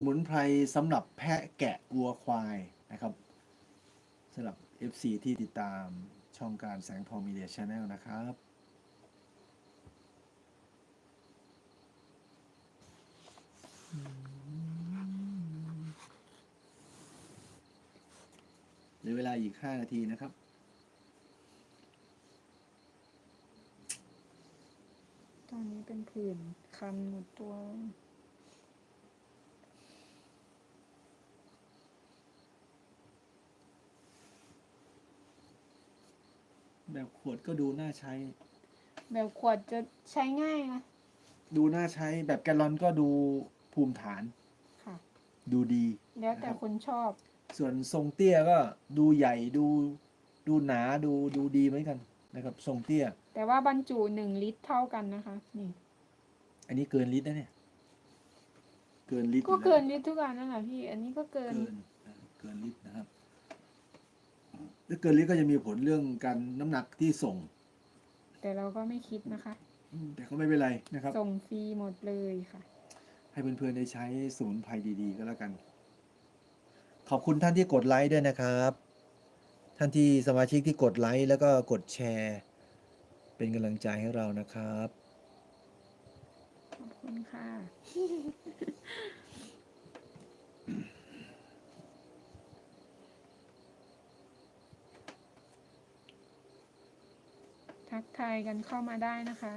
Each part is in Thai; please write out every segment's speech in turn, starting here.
สมุนไพรสำหรับแพะแกะวัวควายนะครับสำหรับ FC ที่ติดตามช่องการแสงทองมีเดียชาแนลนะครับ เหลือเวลาอีก 5 นาทีนะครับตอนนี้เป็นผื่นคันหมดตัว แบบขวดก็ดูน่าใช้ แบบขวดจะใช้ง่ายนะดูน่าใช้ แบบแกลลอนก็ดูภูมิฐาน ค่ะ ดูดี แล้วแต่คนชอบ ส่วนทรงเตี้ยก็ดูใหญ่ดูดูหนาดูดูดีเหมือนกันนะครับ ทรงเตี้ย แต่ว่าบรรจุหนึ่งลิตรเท่ากันนะคะ นี่ อันนี้เกินลิตรนะเนี่ย เกินลิตรก็อยู่แล้วเกินลิตรทุกอันนั่นแหละพี่ อันนี้ก็เกิน เกินนะเกินลิตรนะครับ ถ้าเกินลิตรก็จะมีผลเรื่องการน้ำหนักที่ส่งแต่เราก็ไม่คิดนะคะ อืมแต่ก็ไม่เป็นไรนะครับ ส่งฟรีหมดเลยค่ะ ให้เพื่อนๆได้ใช้สมุนไพรดีๆ ก็แล้วกัน ขอบคุณท่านที่กดไลค์ด้วยนะครับ ท่านที่สมาชิกที่กดไลค์แล้วก็กดแชร์ เป็นกำลังใจให้เรานะครับ ขอบคุณค่ะ ทักทายกันเข้ามาได้นะคะ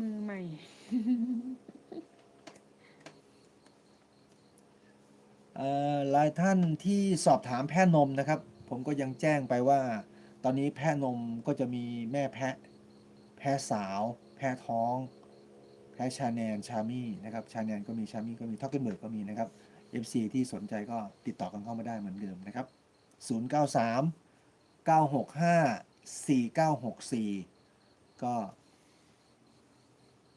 มือใหม่ เอ่อหลายท่านที่สอบถามแพะนมนะครับ ผมก็ยังแจ้งไปว่า ตอนนี้แพะนมก็จะมีแม่แพะ แพะสาว แพะท้อง แพะชาแนนชามี่นะครับชาแนนก็มีชามี่ก็มีท็อกเก็ตเบิร์กก็มีนะครับ FC ที่สนใจก็ติดต่อกันเข้ามาได้เหมือนเดิมนะครับ 093 965 4964 ก็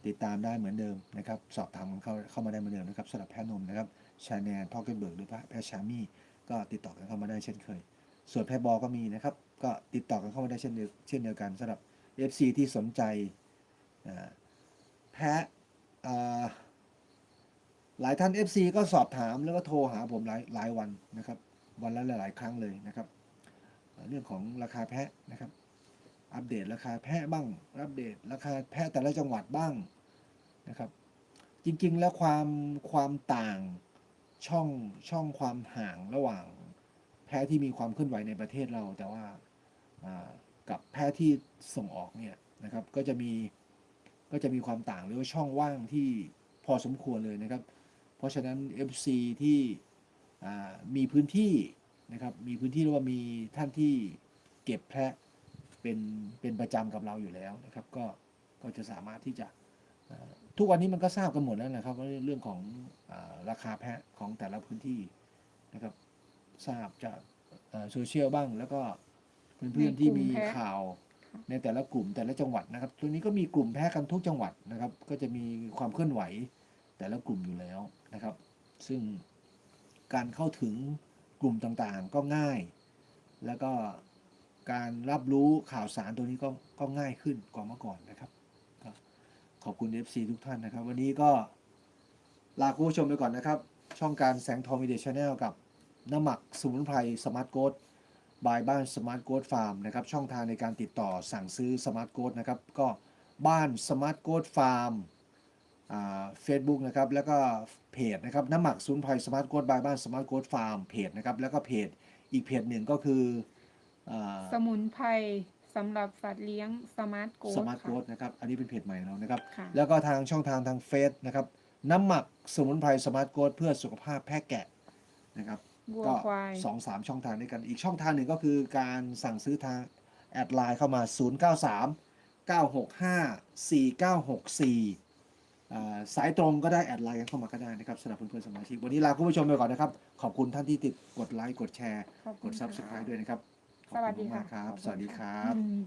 ติดตามได้เหมือนเดิมนะครับ สอบถามเข้าเข้ามาได้เหมือนเดิมนะครับสำหรับแพะนมนะครับชาแนนทอกเกนเบิร์กหรือแพะชามี่ก็ติดต่อกันเข้ามาได้เช่นเคย ส่วนแพะบอก็มีนะครับ ก็ติดต่อกันเข้ามาได้เช่นเดียวเช่นเดียวกันสำหรับ FC ที่สนใจแพะหลายท่าน FC ก็สอบถามแล้วก็โทรหาผมหลายหลายวันนะครับ วันละหลาย ๆ ครั้งเลยนะครับ เรื่องของราคาแพะนะครับ อัปเดตราคาแพะบ้าง อัปเดตราคาแพะแต่ละจังหวัดบ้างนะครับ จริงๆแล้วความความต่างช่องช่องความห่างระหว่างแพะที่มีความเคลื่อนไหวในประเทศเรา แต่ว่ากับแพะที่ส่งออกเนี่ยนะครับ ก็จะมีก็จะมีความต่างหรือว่าช่องว่างที่พอสมควรเลยนะครับ เพราะฉะนั้น FC ที่อ่มีพื้นที่ นะครับ มีพื้นที่หรือว่ามีท่านที่เก็บแพะเป็นเป็นประจำกับเราอยู่แล้วนะครับ ก็ก็จะสามารถที่จะเอ่อทุกวันนี้มันก็ทราบกันหมดแล้วนะครับว่าเรื่องของอาราคาแพะของแต่ละพื้นที่นะครับ ทราบจากเอ่อโซเชียลบ้าง แล้วก็เพื่อนๆที่มีในกลุ่มแพะข่าวค่ะในแต่ละกลุ่มแต่ละจังหวัดนะครับ ตัวนี้ก็มีกลุ่มแพะกันทุกจังหวัดนะครับ ก็จะมีความเคลื่อนไหวแต่ละกลุ่มอยู่แล้วนะครับ ซึ่งการเข้าถึงก ลุ่มต่างๆ ก็ง่าย แล้วก็การรับรู้ข่าวสารตัวนี้ก็ก็ง่ายขึ้นกว่าเมื่อก่อนนะครับ ขอบคุณ FC ทุกท่านนะครับ วันนี้ก็ลาคุณผู้ชมไปก่อนนะครับ ช่องการแสงทองมีเดียชาแนลกับน้ำหมักสมุนไพรสมาร์ทโกดบายบ้านสมาร์ทโกดฟาร์มนะครับ ช่องทางในการติดต่อสั่งซื้อสมาร์ทโกดนะครับ ก็บ้านสมาร์ทโกดฟาร์ม เฟซบุ๊กนะครับแล้วก็เพจนะครับน้ำหมักสมุนไพรสมาร์ทโกดบายบ้านสมาร์ทโกดฟาร์มเพจนะครับแล้วก็เพจอีกเพจหนึ่งก็คืออ่าสมุนไพรสำหรับสัตว์เลี้ยงสมาร์ทโกสมาร์ทโกดนะครับ อันนี้เป็นเพจใหม่ของเรานะครับค่ะแล้วก็ทางช่องทางทางเฟซนะครับ น้ำหมักสมุนไพรสมาร์ทโกดเพื่อสุขภาพแพะแกะนะครับวัวก็ควายสองสามช่องทางด้วยกัน อีกช่องทางหนึ่งก็คือการสั่งซื้อทางแอดไลน์เข้ามา 0 9 3 สายตรงก็ได้แอดไลน์กันเข้ามาก็ได้นะครับสำหรับเพื่อนๆสมาชิก วันนี้ลาคุณผู้ชมไปก่อนนะครับ ขอบคุณท่านที่ติดกดไลค์กดแชร์ขอบกคุณดค่ะ subscribe ด้วยนะครับ ขอบสวัสคุดีณค่ะมากครับขอณสวัสดีครับอืม